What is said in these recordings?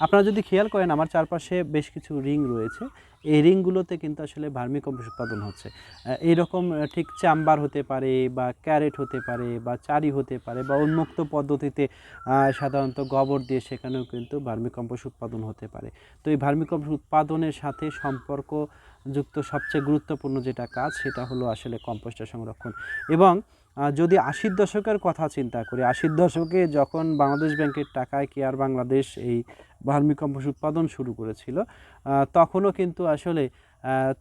আপনারা যদি খেয়াল করেন, আমার চারপাশে বেশ কিছু রিং রয়েছে। এই রিংগুলোতে কিন্তু আসলে ভার্মি কম্পোস্ট উৎপাদন হচ্ছে। এইরকম ঠিক চাম্বার হতে পারে বা ক্যারেট হতে পারে বা চারি হতে পারে বা উন্মুক্ত পদ্ধতিতে সাধারণত গোবর দিয়ে সেখানেও কিন্তু ভার্মি কম্পোস্ট উৎপাদন হতে পারে। তো এই ভার্মি কম্পোস্ট উৎপাদনের সাথে সম্পর্কযুক্ত সবচেয়ে গুরুত্বপূর্ণ যেটা কাজ, সেটা হলো আসলে কম্পোস্টের সংরক্ষণ। এবং যদি আশির দশকের কথা চিন্তা করি, আশির দশকে যখন বাংলাদেশ ব্যাংকের টাকায় কেয়ার বাংলাদেশ এই ভার্মি কম্পোস্ট উৎপাদন শুরু করেছিল তখনও কিন্তু আসলে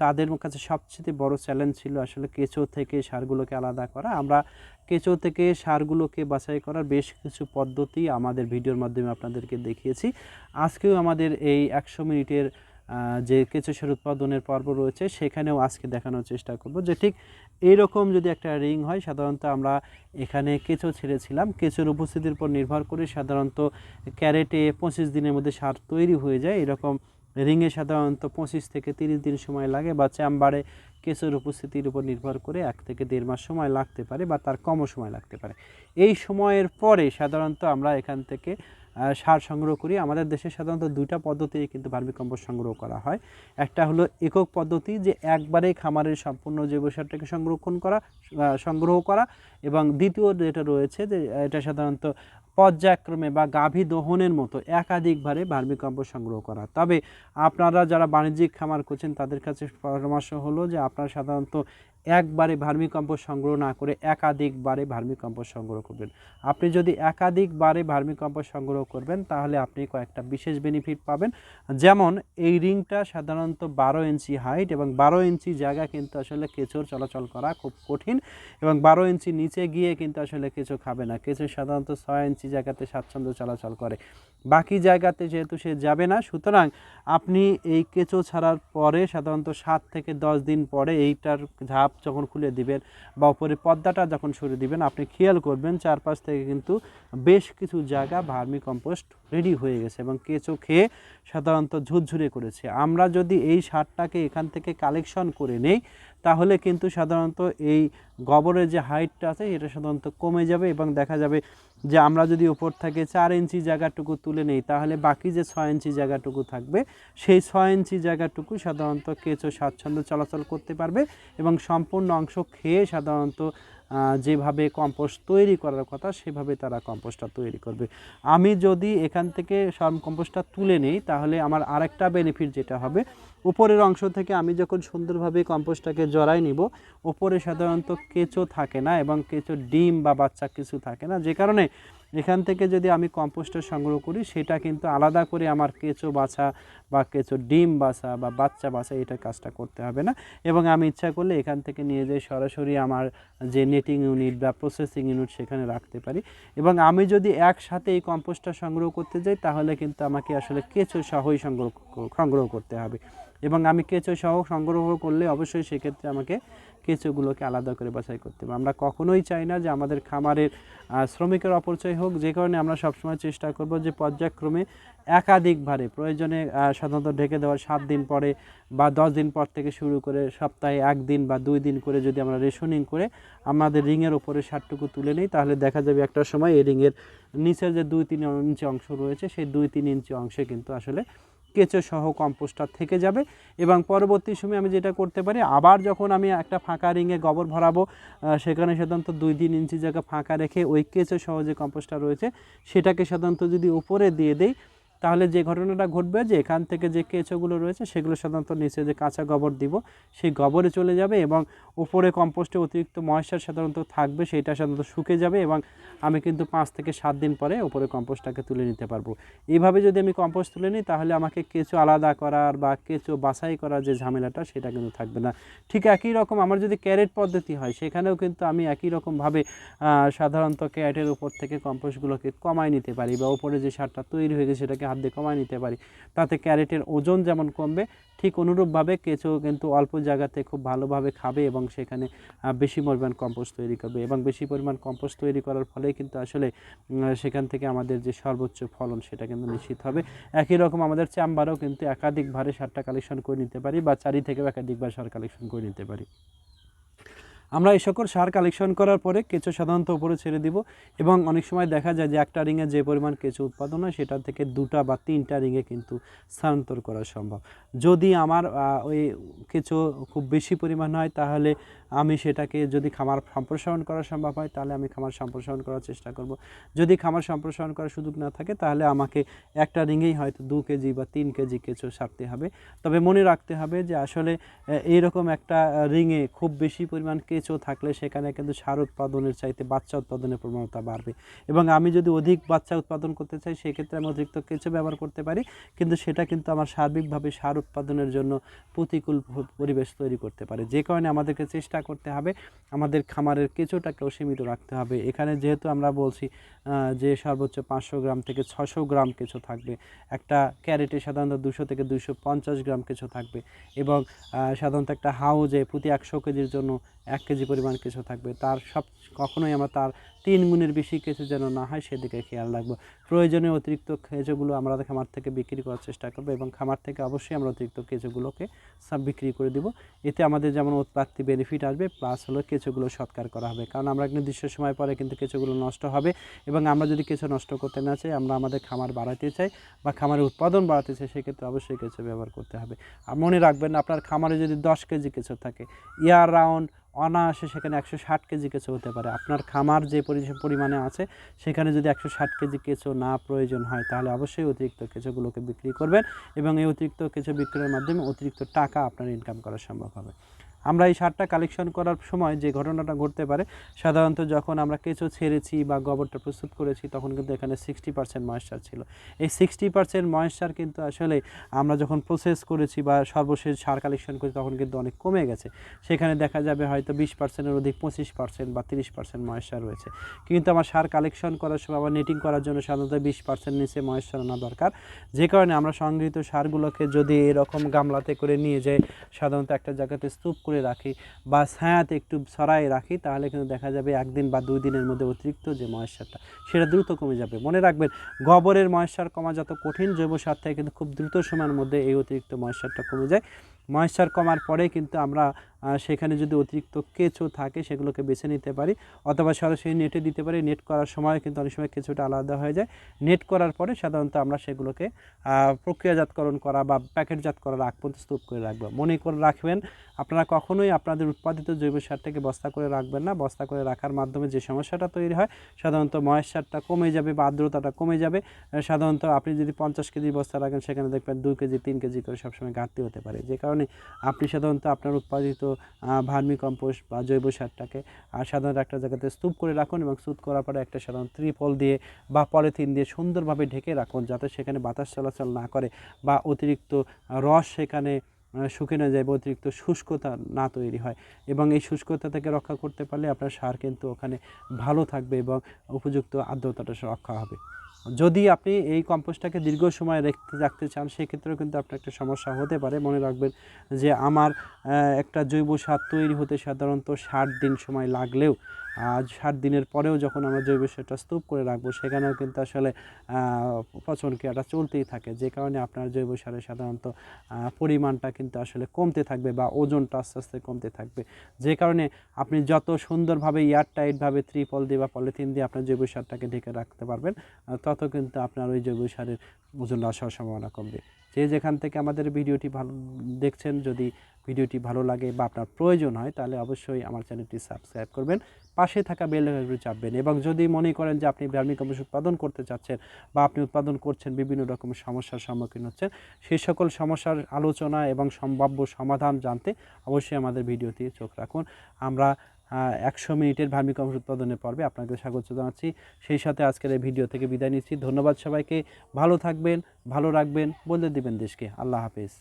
তাদের কাছে সবচেয়ে বড় চ্যালেঞ্জ ছিল আসলে কেঁচো থেকে সারগুলোকে আলাদা করা। আমরা কেঁচো থেকে সারগুলোকে বাছাই করার বেশ কিছু পদ্ধতি আমাদের ভিডিওর মাধ্যমে আপনাদেরকে দেখিয়েছি। আজকেও আমাদের এই একশো মিনিটের যে কেঁচো সার উৎপাদনের পর্ব রয়েছে, সেখানেও আজকে দেখানোর চেষ্টা করব যে ঠিক এইরকম যদি একটা রিং হয়, সাধারণত আমরা এখানে কেঁচো ছেড়েছিলাম। কেঁচোর উপস্থিতির উপর নির্ভর করে সাধারণত ক্যারেটে পঁচিশ দিনের মধ্যে সার তৈরি হয়ে যায়। এরকম রিংয়ে সাধারণত পঁচিশ থেকে তিরিশ দিন সময় লাগে বা চেম্বারে কেঁচোর উপস্থিতির উপর নির্ভর করে এক থেকে দেড় মাস সময় লাগতে পারে বা তার কমও সময় লাগতে পারে। এই সময়ের পরে সাধারণত আমরা এখান থেকে সার সংগ্রহ করি। আমাদের দেশে সাধারণত দুইটা পদ্ধতি কিন্তু ভার্মিকম্পোস্ট সংগ্রহ করা হয়। একটা হলো একক পদ্ধতি যে একবারে খামারের সম্পূর্ণ জৈব সারটাকে সংরক্ষণ করা সংগ্রহ করা এবং দ্বিতীয় যেটা রয়েছে যে এটা সাধারণত পর্যায়ক্রমে বা গাভী দহনের মতো একাধিকবারে ভার্মিকম্পোস্ট সংগ্রহ করা। তবে আপনারা যারা বাণিজ্যিক খামার করছেন তাদের কাছে পরামর্শ হলো যে, আপনারা সাধারণত একবারে ভার্মিকম্পোস্ট সংগ্রহ না করে একাধিকবারে ভার্মিকম্পোস্ট সংগ্রহ করবেন। আপনি যদি একাধিকবারে ভার্মিকম্পোস্ট সংগ্রহ করবেন, তাহলে আপনি কয়েকটা বিশেষ বেনিফিট পাবেন। যেমন, এই রিংটা সাধারণত বারো ইঞ্চি হাইট এবং বারো ইঞ্চি জায়গা কিন্তু আসলে কেঁচোর চলাচল করা খুব কঠিন এবং বারো ইঞ্চি নিচে গিয়ে কিন্তু আসলে কেঁচো খাবে না। কেঁচো সাধারণত ছয় ইঞ্চি জায়গাতে স্বাচ্ছন্দ্য চলাচল করে। বাকি জায়গাতে যেহেতু সে যাবে না, সুতরাং আপনি এই কেঁচো ছাড়ার পরে সাধারণত সাত থেকে দশ দিন পরে এইটার ঝাপ যখন খুলে দিবেন বা উপরে পর্দাটা যখন সরিয়ে দিবেন, আপনি খেয়াল করবেন চারপাশ থেকে কিন্তু বেশ কিছু জায়গা ভার্মি কম্পোস্ট রেডি হয়ে গেছে এবং কেঁচো খেয়ে সাধারণত ঝুরঝুরে করেছে। আমরা যদি এই সারটাকে এখান থেকে কালেকশন করে নেই তাহলে কিন্তু সাধারণত এই গোবরের যে হাইটটা আছে, এটা সাধারণত কমে যাবে এবং দেখা যাবে যে আমরা যদি উপর থেকে চার ইঞ্চি জায়গাটুকু তুলে নেই, তাহলে বাকি যে ছয় ইঞ্চি জায়গাটুকু থাকবে, সেই ছয় ইঞ্চি জায়গাটুকু সাধারণত কেঁচো, স্বাচ্ছন্দ্য চলাচল করতে পারবে এবং সম্পূর্ণ অংশ খেয়ে সাধারণত যেভাবে কম্পোস্ট তৈরি করার কথা, সেভাবে তারা কম্পোস্টটা তৈরি করবে। আমি যদি এখান থেকে সব কম্পোস্টটা তুলে নেই, তাহলে আমার আরেকটা বেনিফিট যেটা হবে, উপরের অংশ থেকে আমি যখন সুন্দরভাবে কম্পোস্টটাকে জড়াই নিব, উপরে সাধারণত কেঁচো থাকে না এবং কেঁচো ডিম বা বাচ্চা কিছু থাকে না। যে কারণে এখান থেকে যদি আমি কম্পোস্টার সংগ্রহ করি, সেটা কিন্তু আলাদা করে আমার কেঁচো বাছা বা কেঁচো ডিম বাছা বা বাচ্চা বাছা এটা কাজটা করতে হবে না। এবং আমি ইচ্ছা করলে এখান থেকে নিয়ে যেয়ে সরাসরি আমার যে নেটিং ইউনিট বা প্রসেসিং ইউনিট সেখানে রাখতে পারি। এবং আমি যদি একসাথে এই কম্পোস্টটা সংগ্রহ করতে যাই, তাহলে কিন্তু আমাকে আসলে কেঁচো সহই সংগ্রহ সংগ্রহ করতে হবে। এবং আমি কেঁচো সহ সংগ্রহ করলে অবশ্যই সেক্ষেত্রে আমাকে কেঁচোগুলোকে আলাদা করে বাছাই করতে হবে। আমরা কখনোই চাই না যে আমাদের খামারের শ্রমিকের অপচয় হোক, যে কারণে আমরা সবসময় চেষ্টা করব যে পর্যায়ক্রমে একাধিকভাবে প্রয়োজনে সাধারণত ঢেকে দেওয়ার সাত দিন পরে বা দশ দিন পর থেকে শুরু করে সপ্তাহে একদিন বা দুই দিন করে যদি আমরা রেশনিং করে আমাদের রিংয়ের ওপরে সারটুকু তুলে নিই, তাহলে দেখা যাবে একটা সময় এই রিংয়ের নিচের যে দুই তিন ইঞ্চি অংশ রয়েছে, সেই দুই তিন ইঞ্চি অংশে কিন্তু আসলে কেঁচো সহ কম্পোস্টটা থেকে যাবে এবং পরবর্তী সময় আমি যেটা করতে পারি, আবার যখন আমি একটা ফাঁকা রিঙে গোবর ভরাবো সেখানে সাধারণত দুই তিন ইঞ্চি জায়গা ফাঁকা রেখে ওই কেঁচো সহ যে কম্পোস্টটা রয়েছে, সেটাকে সাধারণত যদি উপরে দিয়ে দেই তাহলে যে ঘটনাটা ঘটবে যে এখান থেকে যে কেঁচোগুলো রয়েছে সেগুলো সাধারণত নিচে যে কাঁচা গোবর দিব, সেই গোবরে চলে যাবে এবং উপরে কম্পোস্টে অতিরিক্ত ময়েশ্চার সাধারণত থাকবে সেটা সাধারণত শুকে যাবে এবং আমি কিন্তু পাঁচ থেকে সাত দিন পরে উপরে কম্পোস্টটাকে তুলে নিতে পারব। এইভাবে যদি আমি কম্পোস্ট তুলে নিই, তাহলে আমাকে কেঁচো আলাদা করার বা কেঁচো বাছাই করার যে ঝামেলাটা, সেটা কিন্তু থাকবে না। ঠিক একই রকম আমার যদি ক্যারেট পদ্ধতি হয়, সেখানেও কিন্তু আমি একই রকমভাবে সাধারণত ক্যারেটের উপর থেকে কম্পোস্টগুলোকে কমায় নিতে পারি বা উপরে যে সারটা তৈরি হয়ে গেছে, সেটাকে হাত কমায় নিতে পারি। তাতে ক্যারেটের ওজন যেমন কমবে, ঠিক অনুরূপভাবে কেঁচো কিন্তু অল্প জায়গাতে খুব ভালোভাবে খাবে এবং সেখানে বেশি পরিমাণ কম্পোস্ট তৈরি করবে এবং বেশি পরিমাণ কম্পোস্ট তৈরি করার ফলে কিন্তু আসলে সেখান থেকে আমাদের যে সর্বোচ্চ ফলন সেটা কিন্তু নিশ্চিত হবে। একই রকম আমাদের চেম্বারেও কিন্তু একাধিকভাবে সারটা কালেকশন করে নিতে পারি বা চারি থেকেও একাধিকবার সার কালেকশন করে নিতে পারি। আমরা এই সকল সার কালেকশন করার পরে কেঁচো সাধারণত উপরে ছেড়ে দিব এবং অনেক সময় দেখা যায় যে একটা রিঙে যে পরিমাণ কেঁচো উৎপাদন হয় সেটা থেকে দুটা বা তিনটা রিঙে কিন্তু স্থানান্তর করা সম্ভব। যদি আমার ওই কেঁচো খুব বেশি পরিমাণ হয় তাহলে আমি সেটাকে যদি খামার সম্প্রসারণ করা সম্ভব হয় তাহলে আমি খামার সম্প্রসারণ করার চেষ্টা করব। যদি খামার সম্প্রসারণ করার সুযোগ না থাকে তাহলে আমাকে একটা রিঙেই হয়তো দু কেজি বা তিন কেজি কেঁচো সারতে হবে। তবে মনে রাখতে হবে যে আসলে এইরকম একটা রিঙে খুব বেশি পরিমাণ কেঁচো থাকলে সেখানে কিন্তু সার উৎপাদনের চাইতে বাচ্চা উৎপাদনের প্রবণতা বাড়বে। এবং আমি যদি অধিক বাচ্চা উৎপাদন করতে চাই, সেক্ষেত্রে আমি অতিরিক্ত কেঁচো ব্যবহার করতে পারি। কিন্তু সেটা কিন্তু আমার সার্বিকভাবে সার উৎপাদনের জন্য প্রতিকূল পরিবেশ তৈরি করতে পারে। যে কারণে আমাদেরকে চেষ্টা করতে হবে, আমাদের খামারের কেঁচোটাকেও সীমিত রাখতে হবে। এখানে যেহেতু আমরা বলছি যে সর্বোচ্চ পাঁচশো গ্রাম থেকে ছশো গ্রাম কেঁচো থাকবে, একটা ক্যারেটে সাধারণত দুশো থেকে দুশো পঞ্চাশ গ্রাম কেঁচো থাকবে এবং সাধারণত একটা হাউজে প্রতি একশো কেজির জন্য এক কেজি পরিমাণ কিছু থাকবে। তার সব কখনোই আমরা তার তিন গুণের বেশি কেঁচো যেন না হয়, সেদিকে খেয়াল রাখব। প্রয়োজনে অতিরিক্ত কেঁচোগুলো আমরা খামার থেকে বিক্রি করার চেষ্টা করব এবং খামার থেকে অবশ্যই আমরা অতিরিক্ত কেঁচোগুলোকে সব বিক্রি করে দিব। এতে আমাদের যেমন উৎপাদন বেনিফিট আসবে প্লাস হলো কেঁচোগুলো সৎকার করা হবে। কারণ আমরা নির্দিষ্ট সময় পরে কিন্তু কেঁচোগুলো নষ্ট হবে এবং আমরা যদি কেঁচো নষ্ট করতে না চাই, আমরা আমাদের খামার বাড়াতে চাই বা খামারের উৎপাদন বাড়াতে চাই, সেক্ষেত্রে অবশ্যই কেঁচো ব্যবহার করতে হবে। আর মনে রাখবেন আপনার খামারে যদি দশ কেজি কেঁচো থাকে ইয়ার রাউন্ড অনায়াসে সেখানে একশো ষাট কেজি কেঁচো হতে পারে। আপনার খামার যে পরি- পরিমাণে আছে। সেখানে যদি একশো ষাট কেজি কেঁচো না প্রয়োজন হয়, তাহলে অবশ্যই অতিরিক্ত কেঁচোগুলোকে বিক্রি করবেন এবং এই অতিরিক্ত কেঁচো বিক্রয়ের মাধ্যমে অতিরিক্ত টাকা আপনার ইনকাম করা সম্ভব হবে। আমরা এই সারটা কালেকশন করার সময় যে ঘটনাটা ঘটতে পারে, সাধারণত যখন আমরা কেঁচো ছেড়েছি বা গোবরটা প্রস্তুত করেছি, তখন কিন্তু এখানে সিক্সটি পার্সেন্ট ময়েশ্চার ছিল। এই সিক্সটি পার্সেন্ট ময়েশ্চার কিন্তু আসলে আমরা যখন প্রসেস করেছি বা সর্বশেষ সার কালেকশন করেছি, তখন কিন্তু অনেক কমে গেছে। সেখানে দেখা যাবে হয়তো বিশ পার্সেন্টের অধিক পঁচিশ পার্সেন্ট বা তিরিশ পার্সেন্ট ময়েশ্চার রয়েছে। কিন্তু আমার সার কালেকশন করার সময়, আবার নেটিং করার জন্য সাধারণত বিশ পার্সেন্ট নিচে ময়েশ্চার আনা দরকার। যে কারণে আমরা সংগৃহীত সারগুলোকে যদি এরকম গামলাতে করে নিয়ে যাই, সাধারণত একটা জায়গাতে স্তূপ করে রাখি বা ছায়াতে একটু ছড়াই রাখি, তাহলে কিন্তু দেখা যাবে একদিন বা দুই দিনের মধ্যে অতিরিক্ত যে ময়েশ্চারটা, সেটা দ্রুত কমে যাবে। মনে রাখবেন, গোবরের ময়েশ্চার কমা যত কঠিন জৈব সার থেকে কিন্তু খুব দ্রুত সময়ের মধ্যে এই অতিরিক্ত ময়েশ্চারটা কমে যায়। ময়েশ্চার কমার পরে কিন্তু আমরা সেখানে যদি অতিরিক্ত কেঁচো থাকে, সেগুলোকে বেছে নিতে পারি। অথবা সরাসরি নেটে দিতে পারি। নেট করার সময় কিন্তু অনেক সময় কেঁচোটা আলাদা হয়ে যায়। নেট করার পরে সাধারণত আমরা সেগুলোকে প্রক্রিয়াজাতকরণ করা বা প্যাকেটজাত করার আগ পর্যন্ত স্তূপ করে রাখব। মনে করে রাখবেন, আপনারা কখনোই আপনাদের উৎপাদিত জৈব সারটাকে বস্তা করে রাখবেন না। বস্তা করে রাখার মাধ্যমে যে সমস্যাটা তৈরি হয়, সাধারণত ময়েশ্চারটা কমে যাবে বা আর্দ্রতাটা কমে যাবে। সাধারণত আপনি যদি পঞ্চাশ কেজি বস্তা রাখেন, সেখানে দেখবেন দুই কেজি, তিন কেজি করে সবসময় ঘাটতি হতে পারে। যে কারণে আপনি সাধারণত আপনার উৎপাদিত ভার্মি কম্পোস্ট বা জৈব সারটাকে আর সাধারণত একটা জায়গাতে স্তূপ করে রাখুন এবং স্তূপ করার পরে একটা সাধারণ ত্রিপল দিয়ে বা পলিথিন দিয়ে সুন্দরভাবে ঢেকে রাখুন যাতে সেখানে বাতাস চলাচল না করে বা অতিরিক্ত রস সেখানে আহ, না যায় বা অতিরিক্ত শুষ্কতা না তৈরি হয়। এবং এই শুষ্কতা থেকে রক্ষা করতে পারলে আপনার সার কিন্তু ওখানে ভালো থাকবে এবং উপযুক্ত আর্দ্রতাটা রক্ষা হবে। যদি আপনি এই কম্পোস্টটাকে দীর্ঘ সময় রেখতে রাখতে চান, সেক্ষেত্রেও কিন্তু আপনার একটা সমস্যা হতে পারে। মনে রাখবেন যে আমার একটা জৈব সার তৈরি হতে সাধারণত ষাট দিন সময় লাগলেও আজ ষাট দিনের পরেও যখন আমরা জৈব সারটা স্তূপ করে রাখব, সেখানেও কিন্তু আসলে পচন ক্রিয়াটা চলতেই থাকে। যে কারণে আপনার জৈব সারের সাধারণত পরিমাণটা কিন্তু আসলে কমতে থাকবে বা ওজনটা আস্তে আস্তে কমতে থাকবে। যে কারণে আপনি যত সুন্দরভাবে এয়ার টাইটভাবে ত্রিপল দিয়ে বা পলিথিন দিয়ে আপনার জৈব সারটাকে ঢেকে রাখতে পারবেন তত কিন্তু আপনার ওই জৈব সারের ওজন আসার সম্ভাবনা কমবে। যে যেখান থেকে আমাদের ভিডিওটি ভালো দেখছেন, যদি ভিডিওটি ভালো লাগে বা আপনার প্রয়োজন হয়, তাহলে অবশ্যই আমার চ্যানেলটি সাবস্ক্রাইব করবেন। পাশে থাকা বেল চাপবেন এবং যদি মনে করেন যে আপনি ভার্মি উৎপাদন করতে চাচ্ছেন বা আপনি উৎপাদন করছেন, বিভিন্ন রকমের সমস্যার সম্মুখীন হচ্ছেন সেই সকল সমস্যার আলোচনা এবং সম্ভাব্য সমাধান জানতে অবশ্যই আমাদের ভিডিওতে চোখ রাখুন। আমরা একশো মিনিটের ভার্মি কম্পোস্ট উৎপাদনের পর্বে আপনাকে স্বাগত জানাচ্ছি। সেই সাথে আজকের এই ভিডিও থেকে বিদায় নিচ্ছি। ধন্যবাদ সবাইকে। ভালো থাকবেন, ভালো রাখবেন বলে দিবেন দেশকে। আল্লাহ হাফেজ।